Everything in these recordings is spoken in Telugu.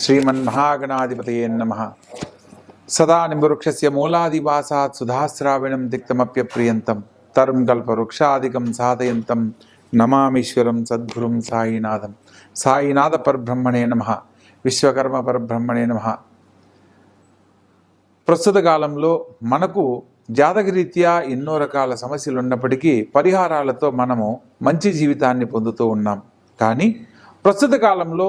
శ్రీమన్మహాగణాధిపతయే నమ సదా నింబవృక్షస్య మూలాదివాసాత్ సుధాశ్రావిణం తిక్తమప్యప్రియంతం తరుం కల్పవృక్షాదికం సాధయంతం నమామీశ్వరం సద్గురుం సాయినాథం సాయినాథ పరబ్రహ్మణే నమ విశ్వకర్మ పరబ్రహ్మణే నమ ప్రస్తుత కాలంలో మనకు జాతకరీత్యా ఎన్నో రకాల సమస్యలు ఉన్నప్పటికీ పరిహారాలతో మనము మంచి జీవితాన్ని పొందుతూ ఉన్నాం. కానీ ప్రస్తుత కాలంలో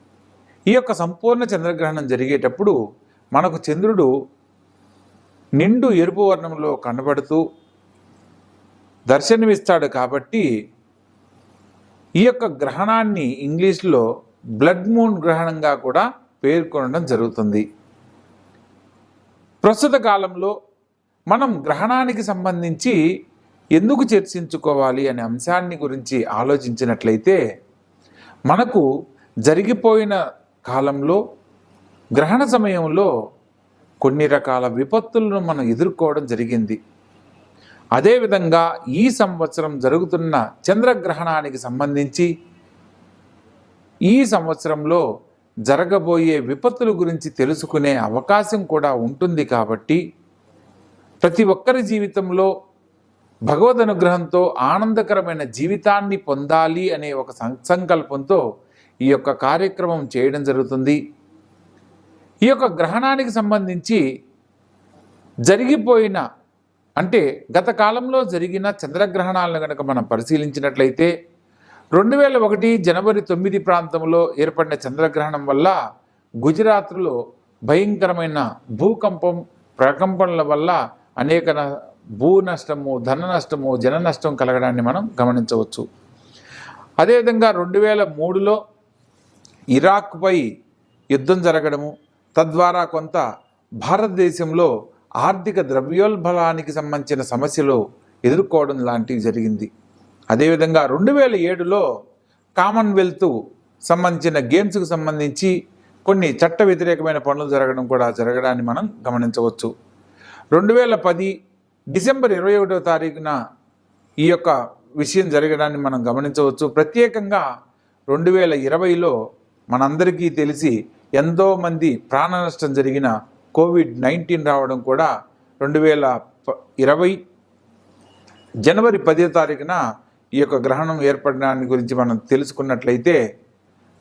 ఈ యొక్క సంపూర్ణ చంద్రగ్రహణం జరిగేటప్పుడు మనకు చంద్రుడు నిండు ఎరుపు వర్ణంలో కనబడుతూ దర్శనమిస్తాడు కాబట్టి ఈ యొక్క గ్రహణాన్ని ఇంగ్లీష్లో బ్లడ్ మూన్ గ్రహణంగా కూడా పేర్కొనడం జరుగుతుంది. ప్రస్తుత కాలంలో మనం గ్రహణానికి సంబంధించి ఎందుకు చర్చించుకోవాలి అనే అంశాన్ని గురించి ఆలోచించినట్లయితే మనకు జరిగిపోయిన కాలంలో గ్రహణ సమయంలో కొన్ని రకాల విపత్తులను మనం ఎదుర్కోవడం జరిగింది. అదేవిధంగా ఈ సంవత్సరం జరుగుతున్న చంద్రగ్రహణానికి సంబంధించి ఈ సంవత్సరంలో జరగబోయే విపత్తుల గురించి తెలుసుకునే అవకాశం కూడా ఉంటుంది కాబట్టి ప్రతి ఒక్కరి జీవితంలో భగవద్ అనుగ్రహంతో ఆనందకరమైన జీవితాన్ని పొందాలి అనే ఒక సం- సంకల్పంతో ఈ యొక్క కార్యక్రమం చేయడం జరుగుతుంది. ఈ యొక్క గ్రహణానికి సంబంధించి జరిగిపోయిన అంటే గత కాలంలో జరిగిన చంద్రగ్రహణాలను కనుక మనం పరిశీలించినట్లయితే రెండు వేల ఒకటి జనవరి తొమ్మిది ప్రాంతంలో ఏర్పడిన చంద్రగ్రహణం వల్ల గుజరాత్లో భయంకరమైన భూకంపం ప్రకంపనల వల్ల అనేక భూ నష్టము ధన నష్టము జన నష్టం కలగడాన్ని మనం గమనించవచ్చు. అదేవిధంగా రెండు వేల మూడులో ఇరాక్పై యుద్ధం జరగడము తద్వారా కొంత భారతదేశంలో ఆర్థిక ద్రవ్యోల్బలానికి సంబంధించిన సమస్యలు ఎదుర్కోవడం లాంటివి జరిగింది. అదేవిధంగా రెండు వేల ఏడులో కామన్వెల్త్ సంబంధించిన గేమ్స్కు సంబంధించి కొన్ని చట్ట వ్యతిరేకమైన పనులు జరగడం కూడా జరగడాన్ని మనం గమనించవచ్చు. రెండు వేల పది డిసెంబర్ ఇరవై ఒకటవ తారీఖున ఈ యొక్క విషయం జరగడాన్ని మనం గమనించవచ్చు. ప్రత్యేకంగా రెండు వేల ఇరవైలో మనందరికీ తెలిసి ఎంతోమంది ప్రాణ నష్టం జరిగిన కోవిడ్ నైన్టీన్ రావడం కూడా రెండు వేల ప- ఇరవై జనవరి పదో తారీఖున ఈ యొక్క గ్రహణం ఏర్పడడాన్ని గురించి మనం తెలుసుకున్నట్లయితే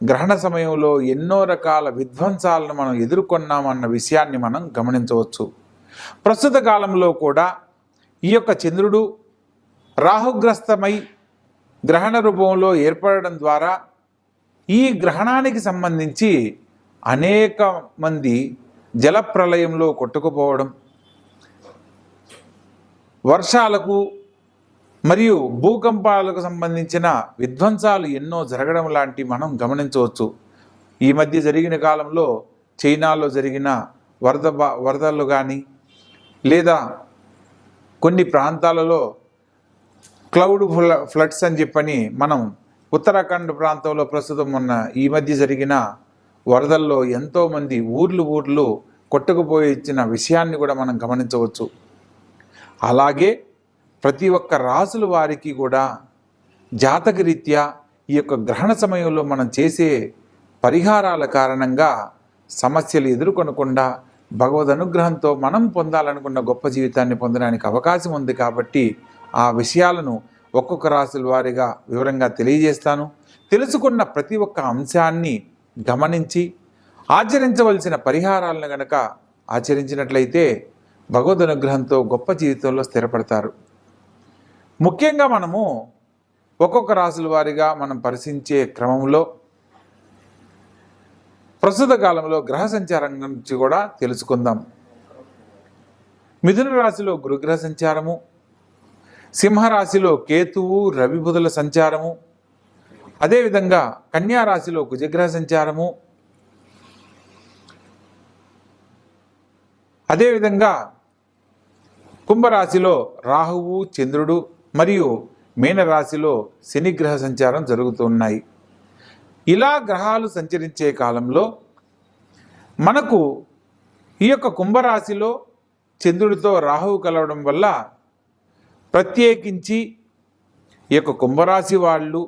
గ్రహణ సమయంలో ఎన్నో రకాల విధ్వంసాలను మనం ఎదుర్కొన్నామన్న విషయాన్ని మనం గమనించవచ్చు. ప్రస్తుత కాలంలో కూడా ఈ యొక్క చంద్రుడు రాహుగ్రస్తమై గ్రహణ రూపంలో ఏర్పడడం ద్వారా ఈ గ్రహణానికి సంబంధించి అనేక మంది జలప్రలయంలో కొట్టుకుపోవడం వర్షాలకు మరియు భూకంపాలకు సంబంధించిన విధ్వంసాలు ఎన్నో జరగడం లాంటి మనం గమనించవచ్చు. ఈ మధ్య జరిగిన కాలంలో చైనాలో జరిగిన వరద వరదలు కానీ లేదా కొన్ని ప్రాంతాలలో క్లౌడ్ ఫ్ల ఫ్లడ్స్ అని చెప్పని మనం ఉత్తరాఖండ్ ప్రాంతంలో ప్రస్తుతం ఉన్న ఈ మధ్య జరిగిన వరదల్లో ఎంతోమంది ఊర్లు ఊర్లు కొట్టుకుపోయి ఇచ్చిన విషయాన్ని కూడా మనం గమనించవచ్చు. అలాగే ప్రతి ఒక్క రాసుల వారికి కూడా జాతకరీత్యా ఈ యొక్క గ్రహణ సమయంలో మనం చేసే పరిహారాల కారణంగా సమస్యలు ఎదుర్కొనకుండా భగవద్ అనుగ్రహంతో మనం పొందాలనుకున్న గొప్ప జీవితాన్ని పొందడానికి అవకాశం ఉంది కాబట్టి ఆ విషయాలను ఒక్కొక్క రాశుల వారిగా వివరంగా తెలియజేస్తాను. తెలుసుకున్న ప్రతి ఒక్క అంశాన్ని గమనించి ఆచరించవలసిన పరిహారాలను గనక ఆచరించినట్లయితే భగవద్ అనుగ్రహంతో గొప్ప జీవితంలో స్థిరపడతారు. ముఖ్యంగా మనము ఒక్కొక్క రాశుల వారిగా మనం పరిశీలించే క్రమంలో ప్రస్తుత కాలంలో గ్రహ సంచారం గురించి కూడా తెలుసుకుందాం. మిథున రాశిలో గురుగ్రహ సంచారము సింహరాశిలో కేతువు రవిబుధుల సంచారము. అదేవిధంగా కన్యా రాశిలో కుజగ్రహ సంచారము. అదేవిధంగా కుంభరాశిలో రాహువు చంద్రుడు మరియు మీనరాశిలో శనిగ్రహ సంచారం జరుగుతున్నాయి ఇలా గ్రహాలు సంచరించే కాలంలో మనకు ఈ యొక్క కుంభరాశిలో చంద్రుడితో రాహువు కలవడం వల్ల ప్రత్యేకించి ఈ యొక్క కుంభరాశి వాళ్ళు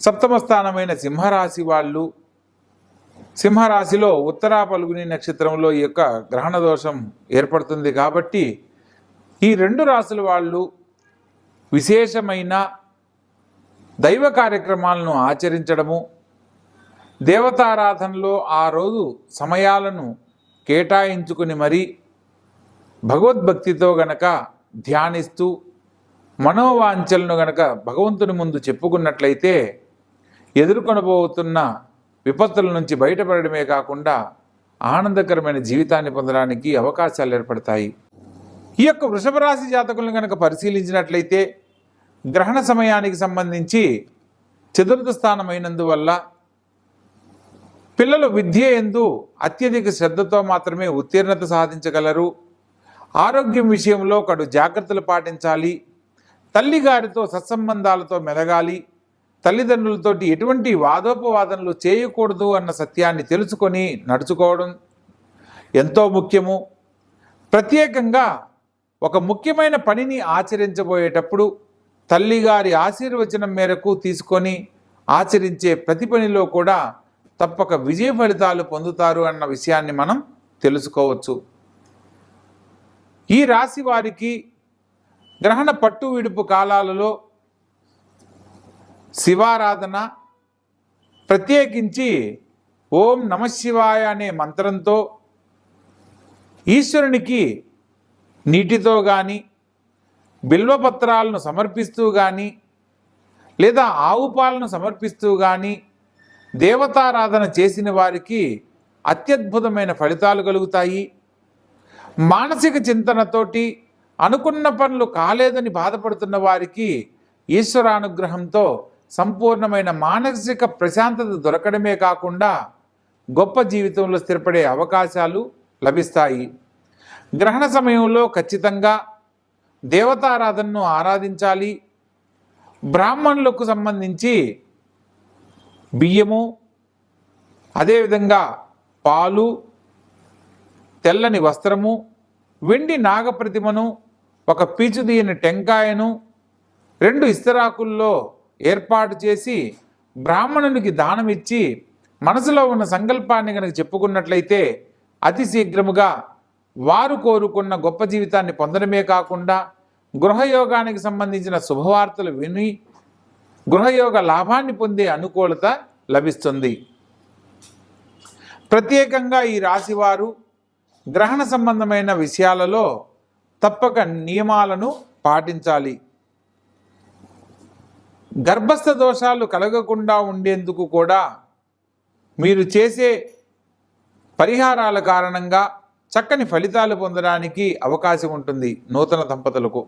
సప్తమ స్థానమైన సింహరాశి వాళ్ళు సింహరాశిలో ఉత్తరా పలుగుని నక్షత్రంలో ఈ యొక్క గ్రహణ దోషం ఏర్పడుతుంది కాబట్టి ఈ రెండు రాశుల వాళ్ళు విశేషమైన దైవ కార్యక్రమాలను ఆచరించడము దేవతారాధనలో ఆ రోజు సమయాలను కేటాయించుకుని మరీ భగవద్భక్తితో గనక ధ్యానిస్తూ మనోవాంఛలను గనక భగవంతుని ముందు చెప్పుకున్నట్లయితే ఎదుర్కొనబోతున్న విపత్తుల నుంచి బయటపడడమే కాకుండా ఆనందకరమైన జీవితాన్ని పొందడానికి అవకాశాలు ఏర్పడతాయి. ఈ యొక్క వృషభ రాశి జాతకులను కనుక పరిశీలించినట్లయితే గ్రహణ సమయానికి సంబంధించి చతుర్థ స్థానమైనందువల్ల పిల్లలు విద్య ఎందు అత్యధిక శ్రద్ధతో మాత్రమే ఉత్తీర్ణత సాధించగలరు. ఆరోగ్యం విషయంలో కడు జాగ్రత్తలు పాటించాలి. తల్లిగారితో సత్సంబంధాలతో మెలగాలి తల్లిదండ్రులతోటి ఎటువంటి వాదోపవాదనలు చేయకూడదు అన్న సత్యాన్ని తెలుసుకొని నడుచుకోవడం ఎంతో ముఖ్యము. ప్రత్యేకంగా ఒక ముఖ్యమైన పనిని ఆచరించబోయేటప్పుడు తల్లిగారి ఆశీర్వచనం మేరకు తీసుకొని ఆచరించే ప్రతి పనిలో కూడా తప్పక విజయ ఫలితాలు పొందుతారు అన్న విషయాన్ని మనం తెలుసుకోవచ్చు. ఈ రాశి వారికి గ్రహణ పట్టు విడుపు కాలాలలో శివారాధన ప్రత్యేకించి ఓం నమశివాయ అనే మంత్రంతో ఈశ్వరునికి నీటితో కానీ బిల్వపత్రాలను సమర్పిస్తూ కానీ లేదా ఆవు పాలను సమర్పిస్తూ కానీ దేవతారాధన చేసిన వారికి అత్యద్భుతమైన ఫలితాలు కలుగుతాయి. మానసిక చింతనతోటి అనుకున్న పనులు కాలేదని బాధపడుతున్న వారికి ఈశ్వరానుగ్రహంతో సంపూర్ణమైన మానసిక ప్రశాంతత దొరకడమే కాకుండా గొప్ప జీవితంలో స్థిరపడే అవకాశాలు లభిస్తాయి. గ్రహణ సమయంలో ఖచ్చితంగా దేవతారాధనను ఆరాధించాలి. బ్రాహ్మణులకు సంబంధించి బియ్యము అదేవిధంగా పాలు తెల్లని వస్త్రము వెండి నాగప్రతిమను ఒక పీచు దీని టెంకాయను రెండు ఇస్తరాకుల్లో ఏర్పాటు చేసి బ్రాహ్మణునికి దానం ఇచ్చి మనసులో ఉన్న సంకల్పాన్ని కనుక చెప్పుకున్నట్లయితే అతి శీఘ్రముగా వారు కోరుకున్న గొప్ప జీవితాన్ని పొందడమే కాకుండా గృహయోగానికి సంబంధించిన శుభవార్తలు విని గృహయోగ లాభాన్ని పొందే అనుకూలత లభిస్తుంది. ప్రత్యేకంగా ఈ రాశివారు గ్రహణ సంబంధమైన విషయాలలో తప్పక నియమాలను పాటించాలి. గర్భస్థ దోషాలు కలగకుండా ఉండేందుకు కూడా మీరు చేసే పరిహారాల కారణంగా చక్కని ఫలితాలు పొందడానికి అవకాశం ఉంటుంది నూతన దంపతులకు.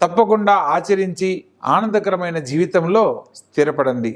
తప్పకుండా ఆచరించి ఆనందకరమైన జీవితంలో స్థిరపడండి.